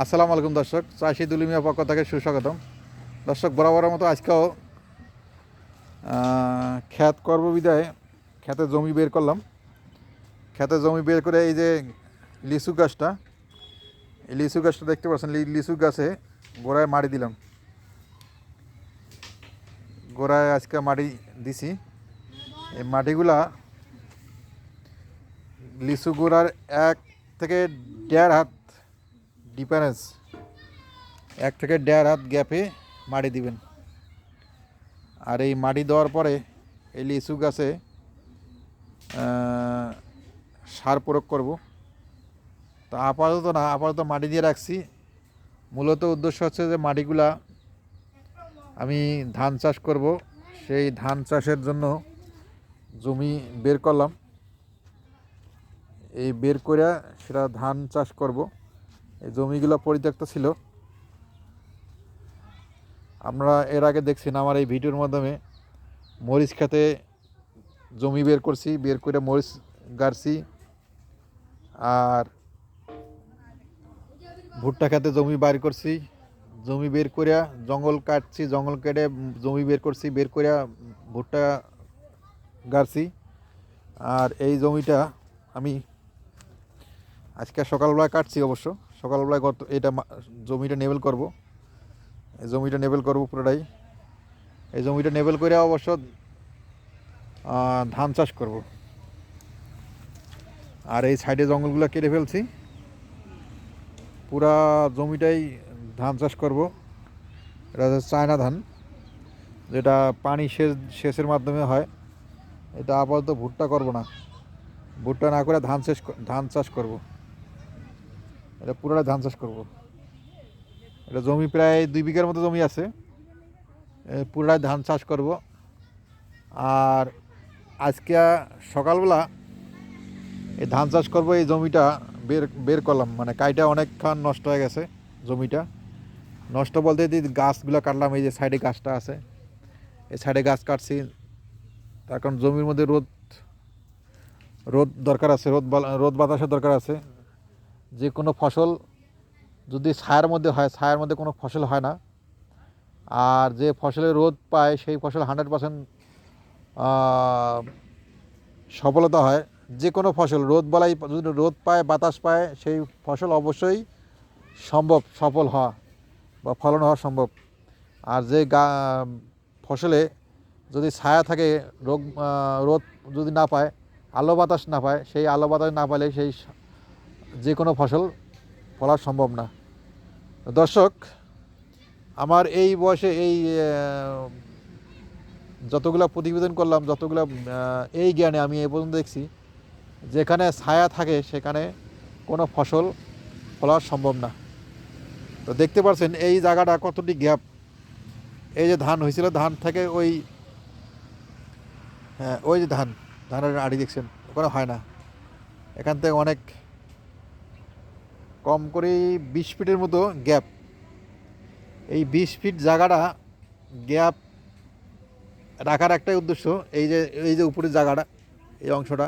আসসালামু আলাইকুম দর্শক চাষি দুলিমিয়া পক্ষ থেকে সুস্বাগতম। দর্শক, বরাবরের মতো আজকেও খ্যাত করব বিদায় খেতে জমি বের করলাম। খেতে জমি বের করে এই যে লিচু গাছটা, এই লিচু গাছটা দেখতে পাচ্ছেন লিচু গাছে গোড়ায় মাটি দিলাম। গোড়ায় আজকে মাটি দিছি। এই মাটিগুলা লিচু গোড়ার এক থেকে দেড় হাত ডিফারেন্স। এক থেকে দেড় হাত গ্যাপে মাটি দিবেন। আর এই মাটি দেওয়ার পরে এই লিচু গাছে সার প্রয়োগ করব। তো আপাতত না, আপাতত মাটি দিয়ে রাখছি। মূলত উদ্দেশ্য হচ্ছে যে মাটিগুলা আমি ধান চাষ করব। সেই ধান চাষের জন্য জমি বের করলাম। এই বের করে সেটা ধান চাষ করব। এই জমিগুলো পরিত্যক্ত ছিল। আমরা এর আগে দেখছেন আমার এই ভিডিওর মাধ্যমে মরিচ খেতে জমি বের করছি, বের করে মরিচ গাড়ছি আর ভুট্টা খেতে জমি বাইর করছি। জমি বের করে জঙ্গল কাটছি, জঙ্গল কেটে জমি বের করছি, বের করে ভুট্টা গাড়ছি আর এই জমিটা আমি আজকে সকালবেলা কাটছি অবশ্য। সকালবেলায় গত এটা জমিটা নেবেল করব। এই জমিটা নেবেল করব পুরোটাই। এই জমিটা নেবেল করে অবশ্য ধান চাষ করব। আর এই সাইডে জঙ্গলগুলো কেটে ফেলছি। পুরা জমিটাই ধান চাষ করব। এটা হচ্ছে চায়না ধান, যেটা পানি সেচ সেচের মাধ্যমে হয়। এটা আপাতত ভুট্টা করব না। ভুট্টা না করে ধান চাষ ধান চাষ করব। এটা পুরোটা ধান চাষ করব। এটা জমি প্রায় দুই বিঘার মতো জমি আছে। এ, পুরোটাই ধান চাষ করব। আর আজকে সকালবেলা এই ধান চাষ করব এই জমিটা বের বের করলাম। মানে কাইটা অনেকক্ষণ নষ্ট হয়ে গেছে জমিটা। নষ্ট বলতে দি গাছগুলো কাটলাম এই যে সাইডে গাছটা আছে। এই সাইডে গাছ কাটছি। তার কারণ জমির মধ্যে রোদ রোদ দরকার আছে রোদ রোদ বাতাসের দরকার আছে। যে কোনো ফসল যদি ছায়ার মধ্যে হয়, ছায়ার মধ্যে কোনো ফসল হয় না, আর যে ফসলে রোদ পায় সেই ফসল হান্ড্রেড পার্সেন্ট সফলতা হয়, যে কোনো ফসল, রোদ বলাই, যদি রোদ পায়, বাতাস পায়, সেই ফসল অবশ্যই সম্ভব, সফল হওয়া বা ফলন হওয়া সম্ভব। আর যে গা, ফসলে যদি ছায়া থাকে, রোগ রোদ যদি না পায়, আলো বাতাস না পায়, সেই আলো বাতাস না পাইলে সেই যে কোনো ফসল ফলা সম্ভব না। দর্শক, আমার এই বয়সে এই যতগুলো প্রতিবেদন করলাম, যতগুলো এই জ্ঞানে আমি এ পর্যন্ত দেখছি, যেখানে ছায়া থাকে, সেখানে কোনো ফসল ফলা সম্ভব না। তো দেখতে পাচ্ছেন এই জায়গাটা কতটি গ্যাপ। এই যে ধান হয়েছিল, ধান থেকে ওই হ্যাঁ ওই যে ধান, ধানের আড়ি দেখছেন, ওখানে হয় না। এখান থেকে অনেক কম করে বিশ ফিটের মতো গ্যাপ। এই বিশ ফিট জায়গাটা গ্যাপ রাখার একটাই উদ্দেশ্য, এই যে এই যে উপরের জায়গাটা, এই অংশটা।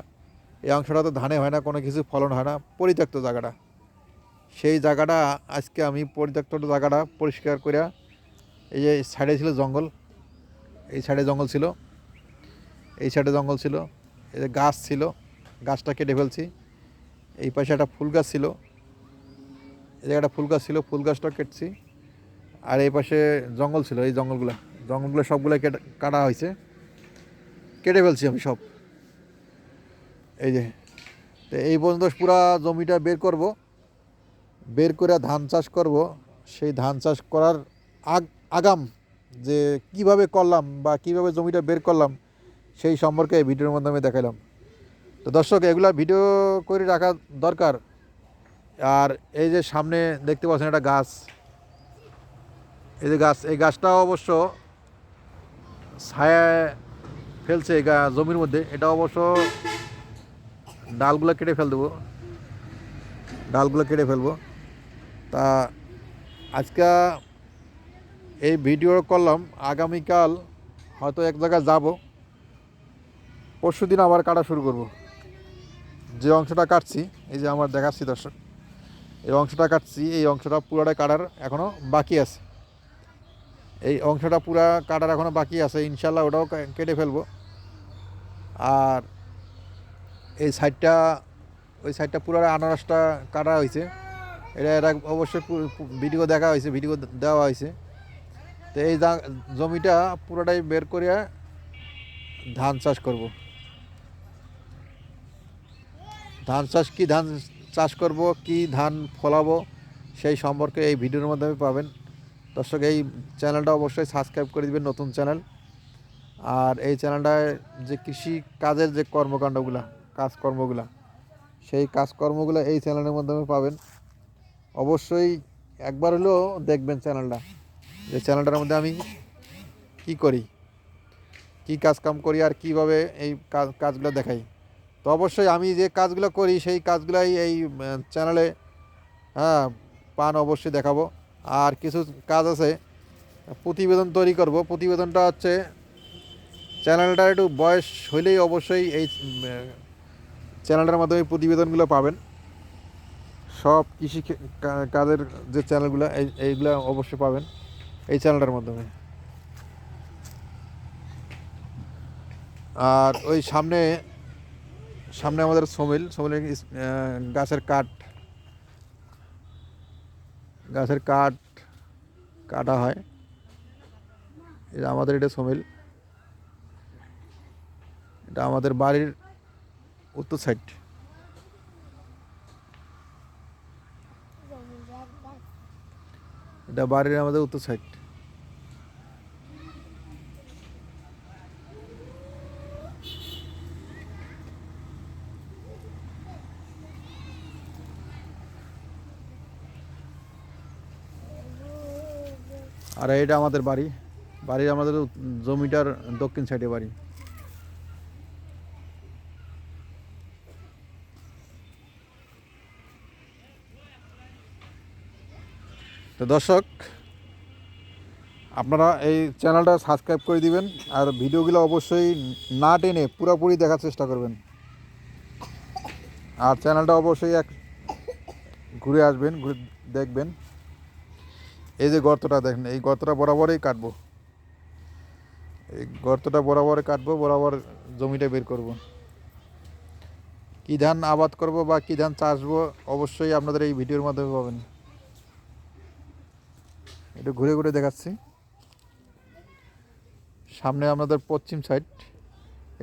এই অংশটা তো ধানে হয় না, কোনো কিছু ফলন হয় না, পরিত্যক্ত জায়গাটা। সেই জায়গাটা আজকে আমি পরিত্যক্ত জায়গাটা পরিষ্কার করে এই যে সাইডে ছিল জঙ্গল, এই সাইডে জঙ্গল ছিল, এই সাইডে জঙ্গল ছিল, এই যে গাছ ছিল, গাছটা কেটে ফেলছি। এই পাশে একটা ফুল গাছ ছিল জায়গাটা ফুল গাছ ছিল, ফুল গাছটা কেটছি। আর এই পাশে জঙ্গল ছিল, এই জঙ্গলগুলো। জঙ্গলগুলো সবগুলো কেটে, কাটা হয়েছে। কেটে ফেলছি আমি সব। এই যে, তো এই পর্যন্ত পুরা জমিটা বের করব। বের করে ধান চাষ করব। সেই ধান চাষ করার আগ, আগাম যে কীভাবে করলাম বা কীভাবে জমিটা বের করলাম, সেই সম্পর্কে ভিডিওর মাধ্যমে দেখালাম তো দর্শক, এগুলা ভিডিও করে রাখা দরকার। আর এই যে সামনে দেখতে পাচ্ছেন একটা গাছ। এই যে গাছ, এই গাছটাও অবশ্য ছায়া ফেলছে এই জমির মধ্যে। এটা অবশ্য ডালগুলো কেটে ফেল দেবো। ডালগুলো কেটে ফেলব। তা আজকে এই ভিডিও করলাম, আগামীকাল হয়তো এক জায়গায় যাব। পরশু দিন আবার কাটা শুরু করব। যে অংশটা কাটছি, এই যে আমার দেখাচ্ছি দর্শক। এই অংশটা কাটছি, এই অংশটা পুরোটা কাটার এখনও বাকি আছে। এই অংশটা পুরা কাটার এখনও বাকি আছে, ইনশাল্লাহ ওটাও কেটে ফেলব। আর এই সাইডটা, ওই সাইডটা পুরো আনারসটা কাটা হয়েছে। এটা এটা অবশ্যই ভিডিও দেখা হয়েছে, ভিডিও দেওয়া হয়েছে। তো এই জমিটা পুরোটাই বের করে ধান চাষ করব। ধান চাষ কি? ধান চাষ করব, কি ধান ফলাবো, সেই সম্পর্কে এই ভিডিওর মাধ্যমে পাবেন। দর্শক, এই চ্যানেলটা অবশ্যই সাবস্ক্রাইব করে দিবেন, নতুন চ্যানেল। আর এই চ্যানেলটায় যে কৃষি কাজের যে কর্মকাণ্ডগুলো, কাজকর্মগুলা, সেই কাজকর্মগুলো এই চ্যানেলের মাধ্যমে পাবেন। অবশ্যই একবার হলেও দেখবেন চ্যানেলটা, যে চ্যানেলটার মধ্যে আমি কি করি, কি কাজ কাম করি, আর কীভাবে এই কাজ, কাজগুলো দেখাই। তো অবশ্যই আমি যে কাজগুলো করি, সেই কাজগুলাই এই চ্যানেলে হ্যাঁ পান অবশ্যই দেখাবো। আর কিছু কাজ আছে, প্রতিবেদন তৈরি করব। প্রতিবেদনটা হচ্ছে চ্যানেলটার একটু বয়স হইলেই অবশ্যই এই চ্যানেলটার মাধ্যমে প্রতিবেদনগুলো পাবেন। সব কৃষি কাজের যে চ্যানেলগুলো এই, এইগুলো অবশ্যই পাবেন এই চ্যানেলটার মাধ্যমে। আর ওই সামনে সামনে আমাদের সমিল, সমিলের গাছের কাঠ। গাছের কাঠ কাটা হয়। এটা আমাদের এটা সমিল। এটা আমাদের বাড়ির উত্তর সাইড। এটা বাড়ির আমাদের উত্তর সাইড। আর এটা আমাদের বাড়ি। বাড়ির আমাদের জমিটার দক্ষিণ সাইডে বাড়ি। তো দর্শক, আপনারা এই চ্যানেলটা সাবস্ক্রাইব করে দিবেন আর ভিডিওগুলো অবশ্যই না টেনে পুরোপুরি দেখার চেষ্টা করবেন। আর চ্যানেলটা অবশ্যই এক ঘুরে আসবেন, ঘুরে দেখবেন। এই যে গর্তটা দেখেন, এই গর্তটা বরাবরই কাটবো। এই গর্তটা বরাবর কাটবো, বরাবর জমিটা বের করব। কী ধান আবাদ করব বা কী ধান চাষবো অবশ্যই আপনাদের এই ভিডিওর মাধ্যমে পাবেন। একটু ঘুরে ঘুরে দেখাচ্ছি। সামনে আমাদের পশ্চিম সাইড,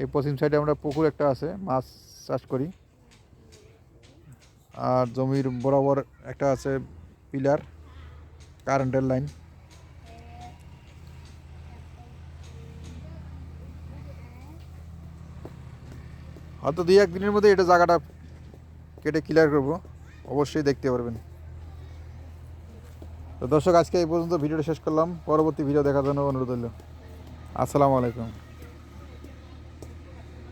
এই পশ্চিম সাইডে আমরা পুকুর একটা আছে, মাছ চাষ করি। আর জমির বরাবর একটা আছে পিলার। কারেন্টের লাইন। হয়তো দুই একদিনের মধ্যে এটা জায়গাটা কেটে ক্লিয়ার করব। অবশ্যই দেখতে পারবেন। তো দর্শক, আজকে এই পর্যন্ত ভিডিওটা শেষ করলাম। পরবর্তী ভিডিও দেখার জন্য অনুরোধ রইল। আসসালামু আলাইকুম।